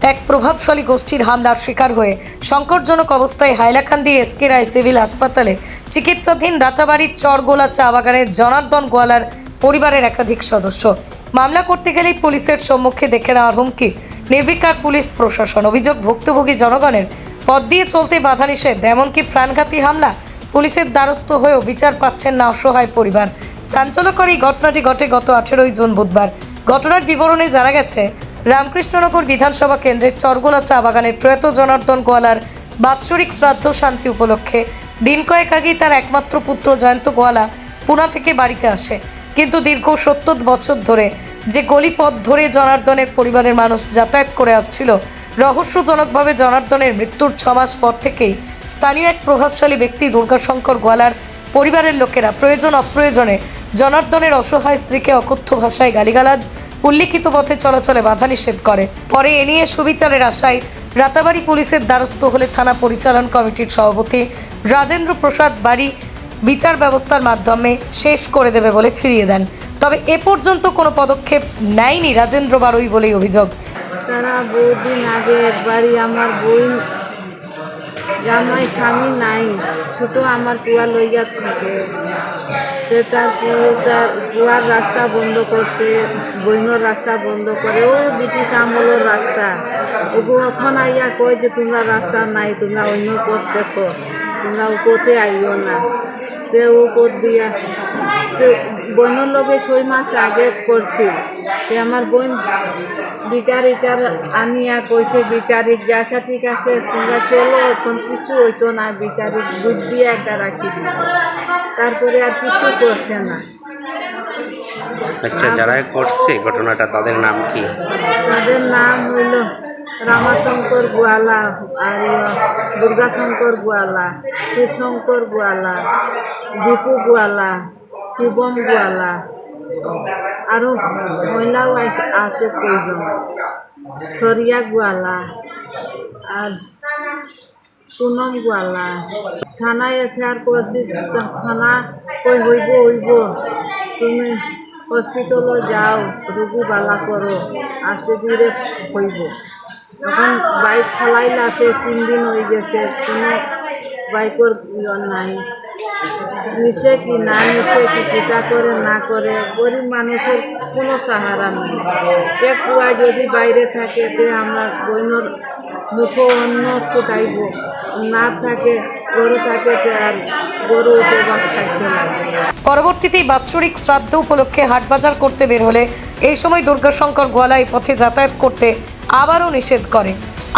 এক প্রভাবশালী গোষ্ঠীর হামলার শিকার হয়ে সংকটজনক অবস্থায় হাইলাকান্দি এসকে রায় সিভিল হাসপাতালে চিকিৎসাধীন রাতাবাড়ির চরগোলা চা বাগানের জনার্দন গোয়ালার পরিবারের একাধিক সদস্য। মামলা করতে গেলেই পুলিশের সম্মুখে দেখে নেওয়ার হুমকি। নির্বিকার পুলিশ প্রশাসন। অভিযোগ, ভুক্তভোগী জনগণের পথ দিয়ে চলতে বাধা নিষেধ। এমনকি প্রাণঘাতী হামলা পুলিশের দ্বারস্থ হয়েও বিচার পাচ্ছেন না অসহায় পরিবার। চাঞ্চল্যকর এই ঘটনাটি ঘটে গত আঠেরোই জুন বুধবার। ঘটনার বিবরণে জানা গেছে রামকৃষ্ণনগর বিধানসভা কেন্দ্রের চরগোলা চা বাগানের প্রয়াত জনার্দন গোয়ালার বাৎসরিক শ্রাদ্ধ শান্তি উপলক্ষে দিন কয়েক আগেই তার একমাত্র পুত্র জয়ন্ত গোয়ালা পুনা থেকে বাড়িতে আসে। কিন্তু দীর্ঘ সত্তর বছর ধরে যে গলিপথ ধরে জনার্দনের পরিবারের মানুষ যাতায়াত করে আসছিল, রহস্যজনকভাবে জনার্দনের মৃত্যুর ছমাস পর থেকেই স্থানীয় এক প্রভাবশালী ব্যক্তি দুর্গাশঙ্কর গোয়ালার পরিবারের লোকেরা প্রয়োজন অপ্রয়োজনে জনার্দনের অসহায় স্ত্রীকে অকথ্য ভাষায় গালিগালাজ উল্লিখিত পথে চলাচলে বাধা নিষেধ করে। পরে এ নিয়ে সুবিচারের আশায় রাতাবাড়ি পুলিশের দ্বারস্থ হলে থানা পরিচালন কমিটির সভাপতি রাজেন্দ্র প্রসাদ বাড়ি বিচার ব্যবস্থার মাধ্যমে শেষ করে দেবে বলে ফিরিয়ে দেন। তবে এ পর্যন্ত কোনো পদক্ষেপ নেয়নি রাজেন্দ্র বারুই বলেই অভিযোগ। তারা বহুদিন আগে একবারই আমার জামাই স্বামী নাই, ছোট আমার কুয়া লইয়া থাকে। সে তার গোয়ার রাস্তা বন্ধ করছে বইনের রাস্তা বন্ধ করে, ও ব্রিটিশ আমলের রাস্তা। ওগো এখন আইয়া কয় যে তোমরা রাস্তা নাই, তোমরা অন্য পথ দেখো। তোমরা পথে আইও না। তে ও পথ দিয়া তো বোনের লগে ছয় মাস আগে করছি। তে আমার বোন বিচার বিচার আনিয়া কইছে বিচারিক যা আচ্ছা ঠিক আছে তোমরা চলো এখন কিছু হইতো না বিচারিক বুদ্ধি একটা রাখি তারপরে আর কিছু করছে না। আচ্ছা যারা করছে ঘটনাটা তাদের নাম কি? তাদের নাম হইল রামাশঙ্কর গোয়ালা, আর, দুর্গাশঙ্কর গোয়ালা, শিবশঙ্কর গোয়ালা, দীপু গোয়ালা, শিবম গোয়ালা আরও মহিলাও আছে কয়জন? সরিয়া গোয়ালা, আর পুনম গোয়ালা। থানায় এফআইআর করছি থানা কই হইব হইব? তুমি হসপিটালও যাও রোগী বালা করো আস্তে ধীরে হইব। এখন বাইক চালাইলে আছে, তিন দিন হয়ে গেছে, কোনো বাইকের ইয়ে নাই। নিচে কি না নিচে কি কিতা করে না করে, গরিব মানুষের কোনো সাহারা নেই। এক কুয়া যদি বাইরে থাকে, তে আমরা বইনের মুখো অন্য ফুটাইব। না থাকে, গরু থাকে আর গরু উপবাস থাকতে পরবর্তীতে বাৎসরিক শ্রাদ্ধ উপলক্ষে হাটবাজার করতে বের হলে এই সময় দুর্গাশঙ্কর গোয়ালা এই পথে যাতায়াত করতে আবারও নিষেধ করে।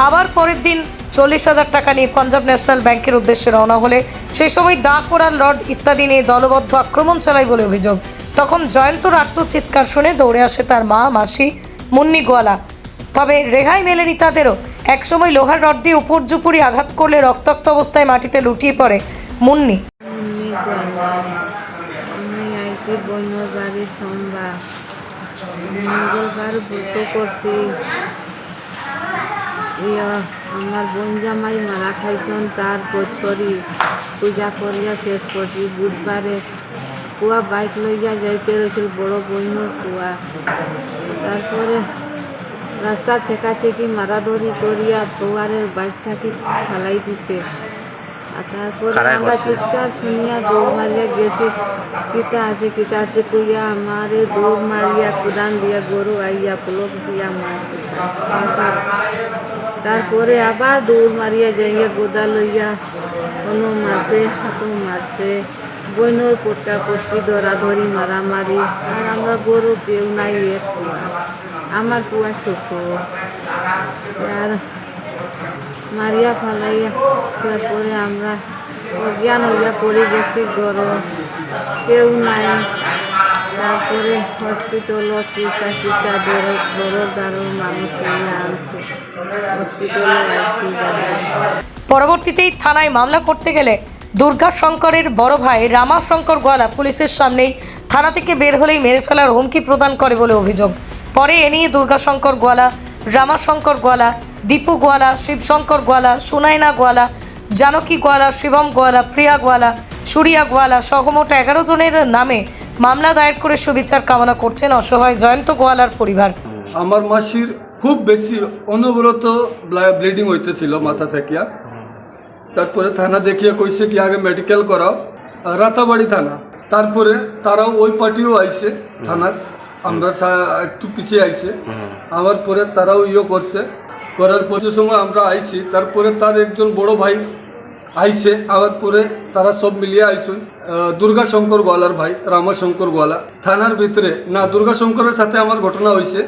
আবার পরের দিন চল্লিশ হাজার টাকা নিয়ে পাঞ্জাব ন্যাশনাল ব্যাংকের উদ্দেশ্যে রওনা হলে সেই সময় দা কোড়ার রড ইত্যাদি নিয়ে দলবদ্ধ আক্রমণ চালায় বলে অভিযোগ। তখন জয়ন্তর আত্মচিৎকার শুনে দৌড়ে আসে তার মা, মাসি মুন্নি গোয়ালা। তবে রেহাই মেলেনি তাদেরও। একসময় লোহার রড দিয়ে উপর জুপুরি আঘাত করলে রক্তাক্ত অবস্থায় মাটিতে লুটিয়ে পড়ে মুন্নি। মঙ্গলবার করছি। আমার বোন জামাই মারা খাইছন তার বছরই পূজা করিয়া শেষ করছি। বুধবারে কুয়া বাইক লইয়া যাইতে রয়েছিল বড় বইনের কুয়া তারপরে রাস্তা ছেঁকাছেঁকি মারাধরি করিয়া বউয়ারের বাইক থাকি ফালাই দিছে। আর তারপরে কারা আমরা চিৎকার শুনিয়া দৌড় মারিয়া গেছি। কিতা আছে কিতা আছে কইয়া আমারে দৌড় মারিয়া কুদান দিয়া গরু আইয়া পলক দিয়া মার তারপরে আবার দৌড় মারিয়া যাইয়া গোদা লইয়া কোনো মারছে হাতও মারছে বইনোর পোটকা পটকি ধরাধরি মারামারি। আর আমরা গরু কেউ নাই আমার কুয়া ছোট। আর মারিয়া ফালাইয়া তারপরে আমরা অজ্ঞান হইয়া পড়ে গেছি গরম কেউ নাই। তারপরে হসপিটাল চিতা চিতা বড় বড় দারুর মানুষ হসপিটালে পরবর্তীতেই থানায় মামলা করতে গেলে দুর্গা শঙ্করের বড় ভাই রামাশঙ্কর গোয়ালা পুলিশের সামনেই থানা থেকে বের হলেই মেরে ফেলার হুমকি প্রদান করে বলে অভিযোগ। পরে এ নিয়ে দুর্গাশঙ্কর গোয়ালা, রামাশঙ্কর গোয়ালা, দীপু গোয়ালা, শিবশঙ্কর গোয়ালা, সুনাইনা গোয়ালা, জানকী গোয়ালা, শিবম গোয়ালা, প্রিয়া গোয়ালা, সুরিয়া গোয়ালা সহ মোট এগারো জনের নামে মামলা দায়ের করে সুবিচার কামনা করছেন অসহায় জয়ন্ত গোয়ালার পরিবার। আমার মাসির খুব বেশি অনবরত ব্লিডিং হইতেছিল মাথা থেকে। তারপরে থানা দেখিয়ে কইছে কি, আগে মেডিকেল করাও। রাতাবাড়ি থানা। তারপরে তারাও ওই পার্টিও আইছে থানার। আমরা একটু পিছিয়ে আইছে। আমার পরে তারাও ইয়ে করছে। করার পরে সময় আমরা আইছি, তারপরে তার একজন বড় ভাই আইছে আবার পরে তারা সব মিলিয়ে আইসুন। দুর্গা শঙ্কর গোয়ালার ভাই রামাশঙ্কর গোয়ালা থানার ভিতরে না দুর্গা শঙ্করের সাথে আমার ঘটনা হয়েছে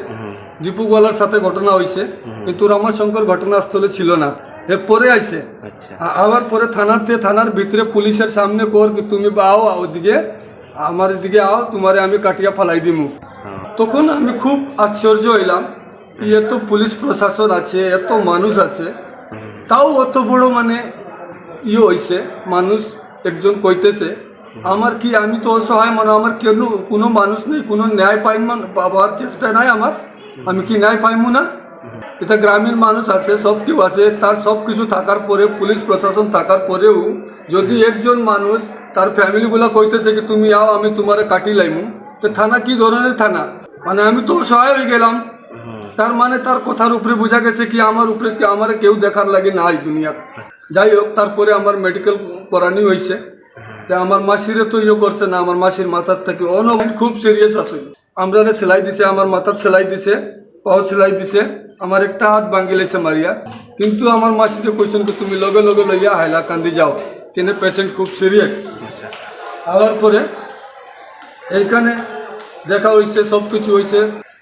দীপু গোয়ালার সাথে ঘটনা হয়েছে কিন্তু রামাশঙ্কর ঘটনাস্থলে ছিল না। এ পরে আইছে। আচ্ছা। আবার পরে থানাতে থানার ভিতরে পুলিশের সামনে কর কি তুমি বা আও ওদিকে আমার দিকে আও তোমারে আমি কাটিয়া ফালাই দিমু। হ্যাঁ। তখন আমি খুব আশ্চর্য হইলাম এত পুলিশ প্রশাসন আছে এত মানুষ আছে। তাও অত বড় মানে ইয়ে হইছে, মানুষ একজন কইতেছে, আমার কি, আমি তো অসহায় মানে আমার কেন, কোনো মানুষ নেই, কোনো ন্যায় মান, পাওয়ার চেষ্টা নাই আমার, আমি কি ন্যায় পাইমু না? এটা গ্রামীণ মানুষ আছে, সব কেউ আছে, তার সব কিছু থাকার পরে পুলিশ প্রশাসন থাকার পরেও, যদি একজন মানুষ তার ফ্যামিলিগুলো কইতেছে কি, তুমি আও, আমি তোমারে কাটি লাইমু, তো থানা কি ধরনের থানা? মানে আমি তো সহায় হয়ে গেলাম তার মানে তার কথার উপরে বোঝা গেছে কি আমার উপরে কি আমার কেউ দেখার লাগে নাই দুনিয়ার। যাই হোক, তারপরে আমার মেডিকেল করানি হয়েছে আমার মাসিরে তো ইয়ে করছে না, আমার মাসির মাথার থেকে অন খুব সিরিয়াস আছে। আমরা সেলাই দিছে, আমার মাথার সেলাই দিছে, পাও সেলাই দিছে, আমার একটা হাত ভাঙ্গি লাইছে মারিয়া। কিন্তু আমার মাসিরে কইছেন কি, তুমি লগে লগে লইয়া হাইলা কান্দি যাও কিন্তু পেশেন্ট খুব সিরিয়াস আবার পরে এইখানে দেখা হয়েছে সব কিছু হয়েছে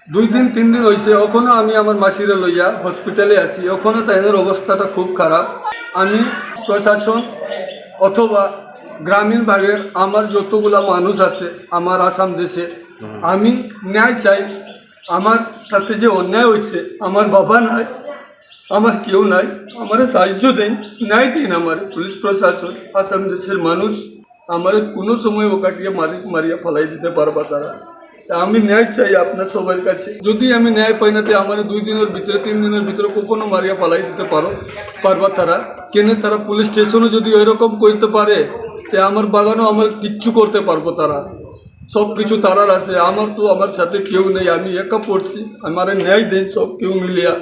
দুই দিন, তিন দিন হয়েছে ওখানে আমি আমার মাসিরে লইয়া হসপিটালে আছি। ওখানে তাদের অবস্থাটা খুব খারাপ। আমি প্রশাসন অথবা গ্রামীণ ভাগের আমার যতগুলা মানুষ আছে, আমার আসাম দেশে, আমি ন্যায় চাই। আমার সাথে যে অন্যায় হয়েছে আমার বাবা নাই, আমার কেউ নাই, আমার সাহায্য দেন, ন্যায় দিন আমার। পুলিশ প্রশাসন, আসাম দেশের মানুষ, আমার কোনো সময় ও কাটিয়ে মারি মারিয়া ফলাই দিতে পারবা তারা। আমি ন্যায় চাই আপনার সবার কাছে। যদি আমি ন্যায় পাই না, তো আমার দুই দিনের ভিতরে, তিন দিনের ভিতরে কখনো মারিয়া পালাই দিতে পারো, পারবা তারা। কেন তারা পুলিশ স্টেশনও যদি ওইরকম করতে পারে, তে আমার বাগানও আমার কিচ্ছু করতে পারব তারা। সব কিছু তারার আছে, আমার তো আমার সাথে কেউ নেই, আমি একা পড়ছি, আমার ন্যায় দেন সব কেউ মিলিয়া।